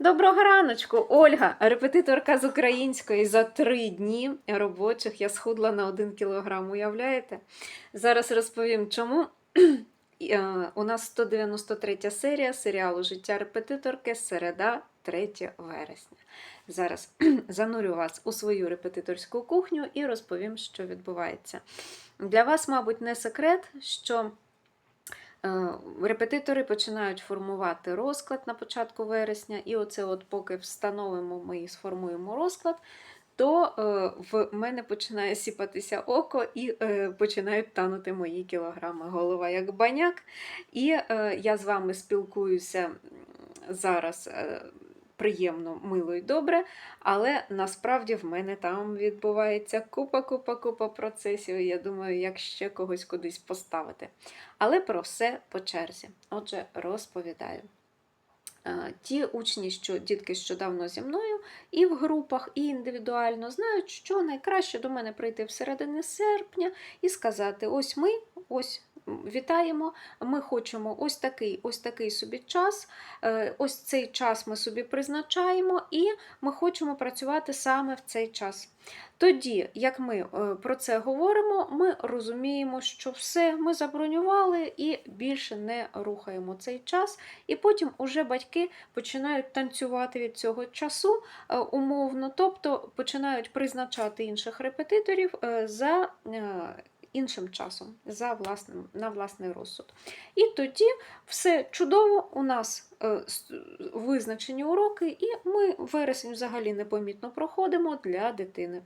Доброго раночку, Ольга, репетиторка з української за три дні робочих. Я схудла на один кілограм. Уявляєте? Зараз розповім, чому. Е, У нас 193 серія серіалу Життя репетиторки середа, 3 вересня. Зараз занурю вас у свою репетиторську кухню і розповім, що відбувається. Для вас, мабуть, не секрет, що Репетитори починають формувати розклад на початку вересня, і оце, от поки встановимо ми і сформуємо розклад, то е, в мене починає сіпатися око і е, починають танути мої кілограми. Голова як баняк. І е, я з вами спілкуюся зараз. Приємно, мило і добре, але насправді в мене там відбувається купа, купа, купа процесів. і Я думаю, як ще когось кудись поставити. Але про все по черзі. Отже, розповідаю. Ті учні, що дітки, що давно зі мною, і в групах, і індивідуально знають, що найкраще до мене прийти в середині серпня і сказати: ось ми, ось вітаємо, ми хочемо ось такий, ось такий собі час, е, ось цей час ми собі призначаємо, і ми хочемо працювати саме в цей час. Тоді, як ми е, про це говоримо, ми розуміємо, що все ми забронювали і більше не рухаємо цей час. І потім уже батьки починають танцювати від цього часу е, умовно, тобто починають призначати інших репетиторів за іншим часом, за власним, на власний розсуд. І тоді все чудово, у нас е, визначені уроки, і ми вересень взагалі непомітно проходимо для дитини.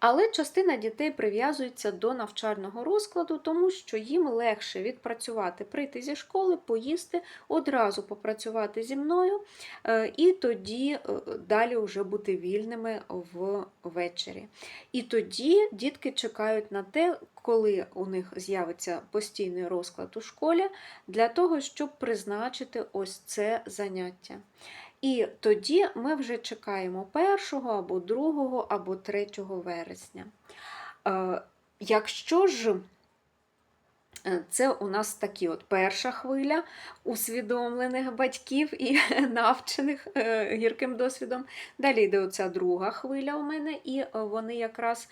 Але частина дітей прив'язується до навчального розкладу, тому що їм легше відпрацювати, прийти зі школи, поїсти, одразу попрацювати зі мною, е, і тоді е, далі вже бути вільними ввечері. І тоді дітки чекають на те, коли у них з'явиться постійний розклад у школі, для того, щоб призначити ось це заняття. І тоді ми вже чекаємо 1 або 2 або 3 вересня. Е, Якщо ж е, це у нас такі от перша хвиля усвідомлених батьків і навчених е, гірким досвідом. Далі йде оця друга хвиля у мене, і вони якраз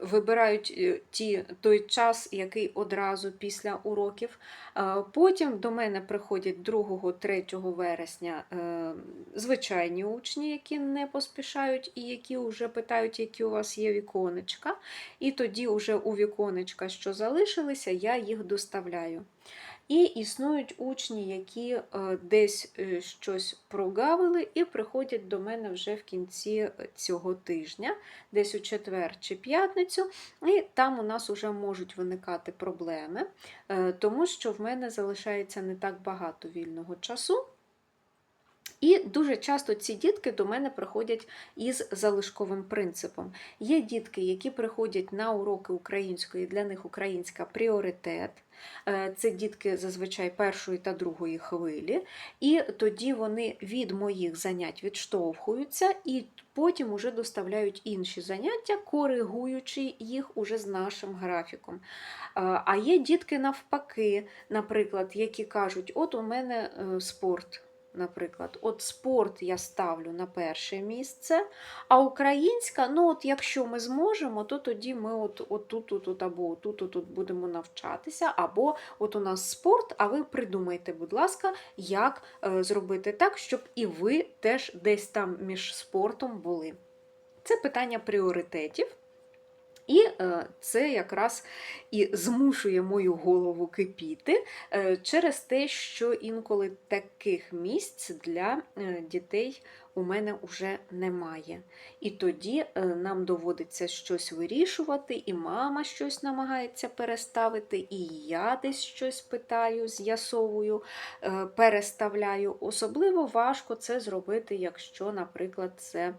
вибирають е, ті, той час, який одразу після уроків. Е, Потім до мене приходять 2-3 вересня е, звичайні учні, які не поспішають і які вже питають, які у вас є віконечка. І тоді вже у віконечка, що залишилися, я їх доставляю. І існують учні, які е, десь е, щось прогавили і приходять до мене вже в кінці е, цього тижня, десь у четвер чи п'ятницю, і там у нас вже можуть виникати проблеми, тому що в мене залишається не так багато вільного часу. І дуже часто ці дітки до мене приходять із залишковим принципом. Є дітки, які приходять на уроки української, для них українська пріоритет. Е, Це дітки зазвичай першої та другої хвилі, і тоді вони від моїх занять відштовхуються і потім уже доставляють інші заняття, коригуючи їх уже з нашим графіком. Е, А є дітки навпаки, наприклад, які кажуть: от у мене е, спорт. Наприклад, от спорт я ставлю на перше місце, а українська, ну от якщо ми зможемо, то тоді ми от, от тут, тут, тут або тут, тут, тут будемо навчатися, або от у нас спорт, а ви придумайте, будь ласка, як е, зробити так, щоб і ви теж десь там між спортом були. Це питання пріоритетів. І е, це якраз і змушує мою голову кипіти е, через те, що інколи таких місць для е, дітей у мене вже немає. І тоді нам доводиться щось вирішувати, і мама щось намагається переставити, і я десь щось питаю, з'ясовую, переставляю. Особливо важко це зробити, якщо, наприклад, це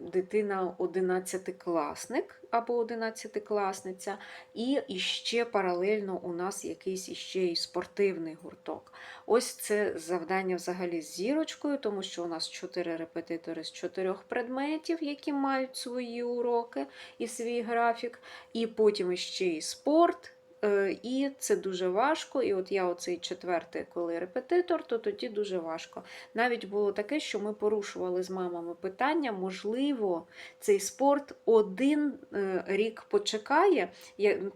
дитина 11-класник або 11-класниця, і іще паралельно у нас якийсь іще і спортивний гурток. Ось це завдання взагалі з зірочкою, тому що у нас 4 репетитори з 4 предметів, які мають свої уроки і свій графік, і потім іще і спорт. Е, і це дуже важко. І от я оцей четвертий, коли репетитор, то тоді дуже важко. Навіть було таке, що ми порушували з мамами питання, можливо, цей спорт один е, рік почекає,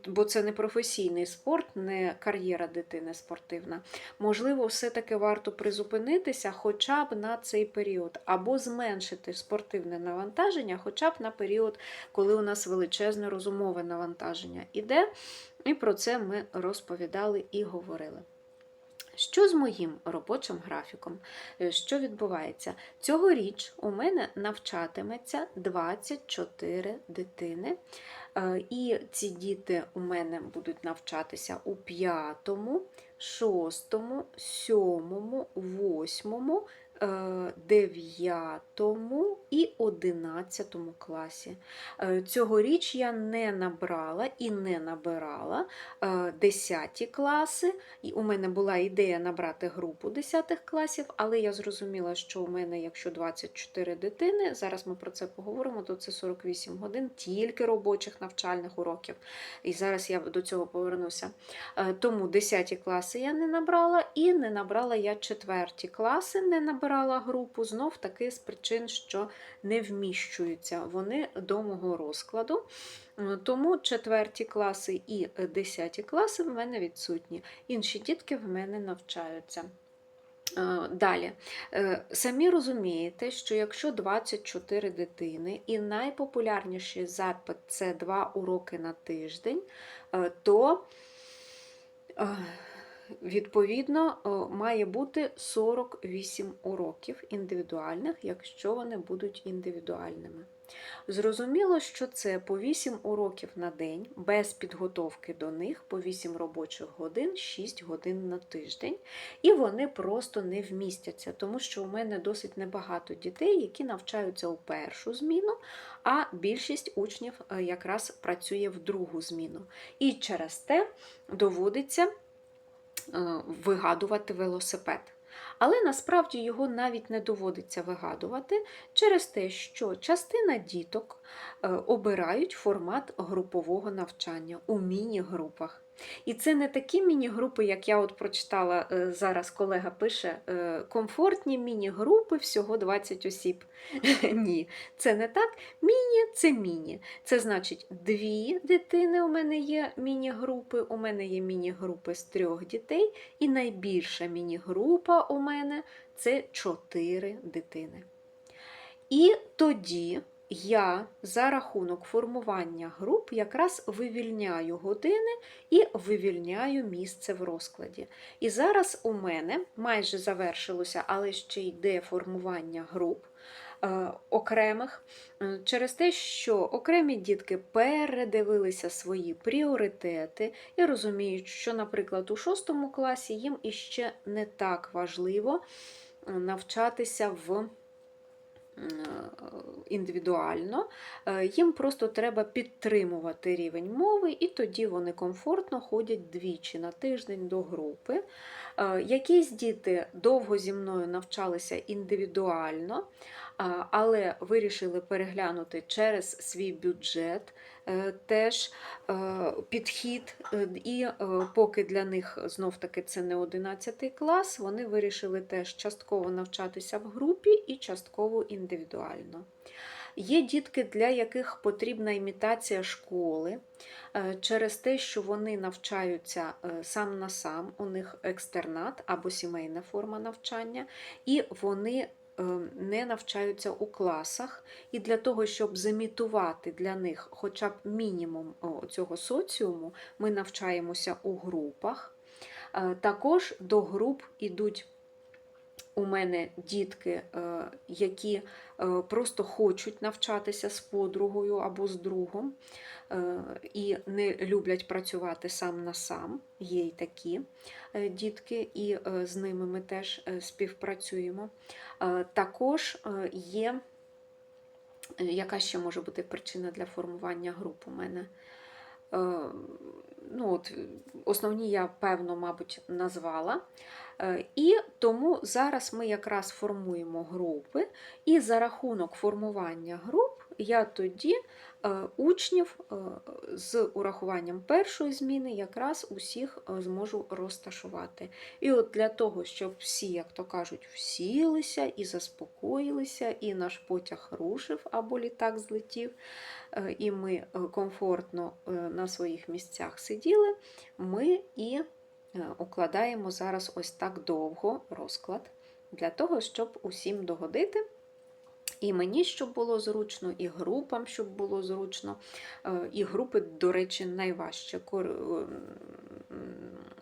бо це не професійний спорт, не кар'єра дитини спортивна. Можливо, все-таки варто призупинитися хоча б на цей період, або зменшити спортивне навантаження, хоча б на період, коли у нас величезне розумове навантаження іде. І про це ми розповідали і говорили. Що з моїм робочим графіком? Е, Що відбувається? Цьогоріч у мене навчатиметься 24 дитини. Е, І ці діти у мене будуть навчатися у 5, 6, 7, 8, 9 і 11 класі. Е, Цьогоріч я не набрала і не набирала 10 класи. І у мене була ідея набрати групу 10 класів, але я зрозуміла, що у мене, якщо 24 дитини, зараз ми про це поговоримо, то це 48 годин тільки робочих навчальних уроків. І зараз я до цього повернуся. Е, Тому 10 класи я не набрала, і не набрала я 4 класи, не набирала групу, знов таки з причин, що не вміщуються вони до мого розкладу. Е, Тому четверті класи і десяті класи в мене відсутні. Інші дітки в мене навчаються. Е, Далі, Е, самі розумієте, що якщо 24 дитини і найпопулярніший запит це 2 уроки на тиждень, то відповідно е, має бути 48 уроків індивідуальних, якщо вони будуть індивідуальними. Зрозуміло, що це по 8 уроків на день, без підготовки до них, по 8 робочих годин, 6 годин на тиждень, і вони просто не вмістяться, тому що у мене досить небагато дітей, які навчаються у першу зміну, а більшість учнів е, якраз працює в другу зміну. І через те доводиться вигадувати велосипед. Але насправді його навіть не доводиться вигадувати через те, що частина діток е, обирають формат групового навчання у міні-групах. І це не такі міні-групи, як я от прочитала е, зараз, колега пише, е, комфортні міні-групи, всього 20 осіб. Ні, це не так. Міні це міні. Це значить, дві дитини у мене є міні-групи, у мене є міні-групи з трьох дітей, і найбільша міні-група у мене це чотири дитини. І тоді я за рахунок формування груп якраз вивільняю години і вивільняю місце в розкладі. І зараз у мене майже завершилося, але ще йде формування груп. е, Окремих через те, що окремі дітки передивилися свої пріоритети і розуміють, що, наприклад, у шостому класі їм іще не так важливо навчатися в індивідуально, Е, їм просто треба підтримувати рівень мови, і тоді вони комфортно ходять двічі на тиждень до групи. Е, Якісь діти довго зі мною навчалися індивідуально, але вирішили переглянути через свій бюджет е, теж е, підхід, е, і поки для них знов таки це не 11 клас, вони вирішили теж частково навчатися в групі і частково індивідуально. Є дітки, для яких потрібна імітація школи через те, що вони навчаються сам на сам, у них екстернат або сімейна форма навчання, і вони не навчаються у класах. І для того, щоб замітувати для них хоча б мінімум цього соціуму, ми навчаємося у групах. Е, Також до груп ідуть у мене дітки, е, які е, просто хочуть навчатися з подругою або з другом е, і не люблять працювати сам на сам. Є й такі дітки, і з ними ми теж співпрацюємо. Також є, яка ще може бути причина для формування груп у мене? Е, Ну, от, основні я, певно, мабуть, назвала. Е, І тому зараз ми якраз формуємо групи, і за рахунок формування груп я тоді е, учнів е, з урахуванням першої зміни якраз усіх е, зможу розташувати. І от для того, щоб всі, як то кажуть, всілися і заспокоїлися, і наш потяг рушив або літак злетів, і ми комфортно на своїх місцях сиділи, ми і укладаємо зараз ось так довго розклад для того, щоб усім догодити. І мені, щоб було зручно, і групам, щоб було зручно. Е, І групи, до речі, найважче кор- м,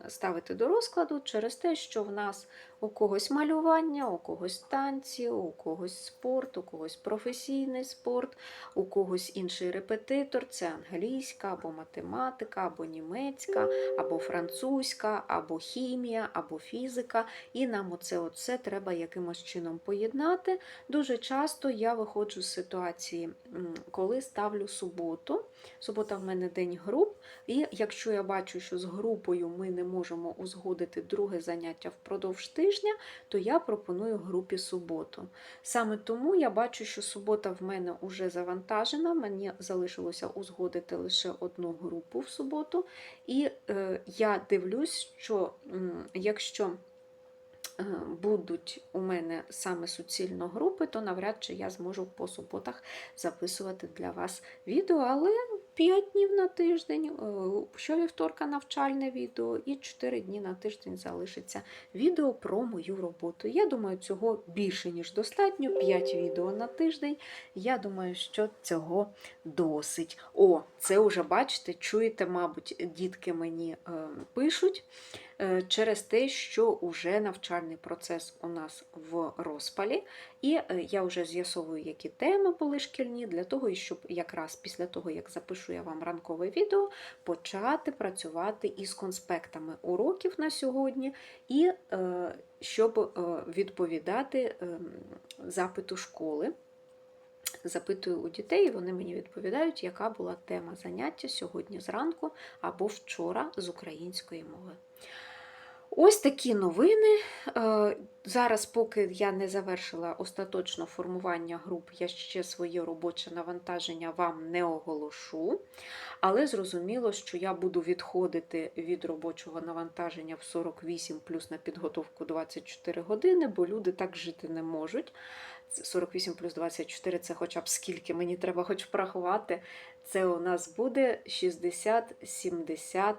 ставити до розкладу через те, що в нас у когось малювання, у когось танці, у когось спорт, у когось професійний спорт, у когось інший репетитор це англійська, або математика, або німецька, або французька, або хімія, або фізика. І нам оце оце треба якимось чином поєднати. Дуже часто я виходжу з ситуації, коли ставлю суботу. Субота в мене день груп, і якщо я бачу, що з групою ми не можемо узгодити друге заняття впродовж тижня, то я пропоную групі суботу. Саме тому я бачу, що субота в мене вже завантажена, мені залишилося узгодити лише одну групу в суботу. І е, я дивлюсь, що м, якщо е, будуть у мене саме суцільно групи, то навряд чи я зможу по суботах записувати для вас відео, але 5 днів на тиждень, е, щовівторка навчальне відео, і 4 дні на тиждень залишиться відео про мою роботу. Я думаю, цього більше, ніж достатньо. 5 відео на тиждень. Я думаю, що цього досить. О, це вже бачите, чуєте, мабуть, дітки мені е, пишуть через те, що уже навчальний процес у нас в розпалі. І е, я вже з'ясовую, які теми були шкільні, для того, щоб якраз після того, як запишу я вам ранкове відео, почати працювати із конспектами уроків на сьогодні, і е, щоб е, відповідати е, запиту школи. Запитую у дітей, і вони мені відповідають, яка була тема заняття сьогодні зранку або вчора з української мови. Ось такі новини. Е, Зараз, поки я не завершила остаточно формування груп, я ще своє робоче навантаження вам не оголошу. Але зрозуміло, що я буду відходити від робочого навантаження в 48 плюс на підготовку 24 години, бо люди так жити не можуть. 48 плюс 24 це хоча б скільки мені треба хоч порахувати. Це у нас буде 60-70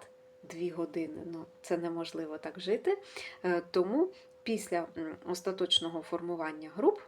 дві години. Ну, це неможливо так жити. Е, Тому після остаточного формування груп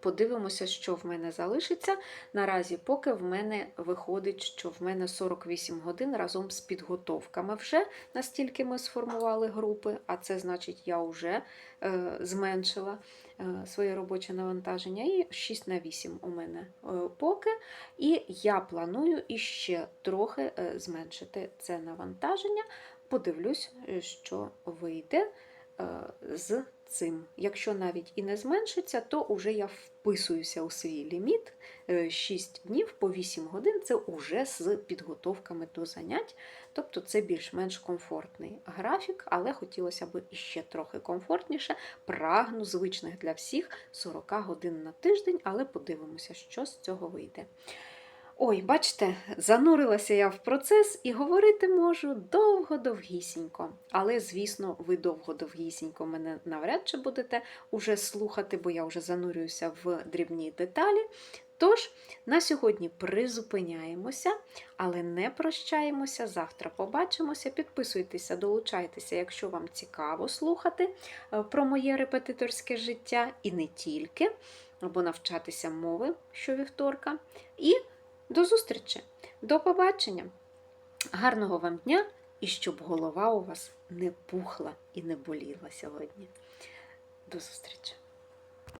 подивимося, що в мене залишиться. Наразі, поки в мене виходить, що в мене 48 годин разом з підготовками вже настільки ми сформували групи, а це значить, я вже е, зменшила е, своє робоче навантаження. І 6 на 8 у мене е, поки. І я планую іще трохи е, зменшити це навантаження. Подивлюсь, е, що вийде е, з цим. Якщо навіть і не зменшиться, то вже я вписуюся у свій ліміт 6 днів по 8 годин це вже з підготовками до занять. Тобто це більш-менш комфортний графік, але хотілося б іще трохи комфортніше. Прагну звичних для всіх 40 годин на тиждень, але подивимося, що з цього вийде. Ой, бачите, занурилася я в процес і говорити можу довго-довгісінько. Але, звісно, ви довго-довгісінько мене навряд чи будете уже слухати, бо я вже занурююся в дрібні деталі. Тож, на сьогодні призупиняємося, але не прощаємося. Завтра побачимося. Підписуйтеся, долучайтеся, якщо вам цікаво слухати е, про моє репетиторське життя і не тільки, або навчатися мови щовівторка. І до зустрічі, до побачення. Гарного вам дня і щоб голова у вас не пухла і не боліла сьогодні. До зустрічі!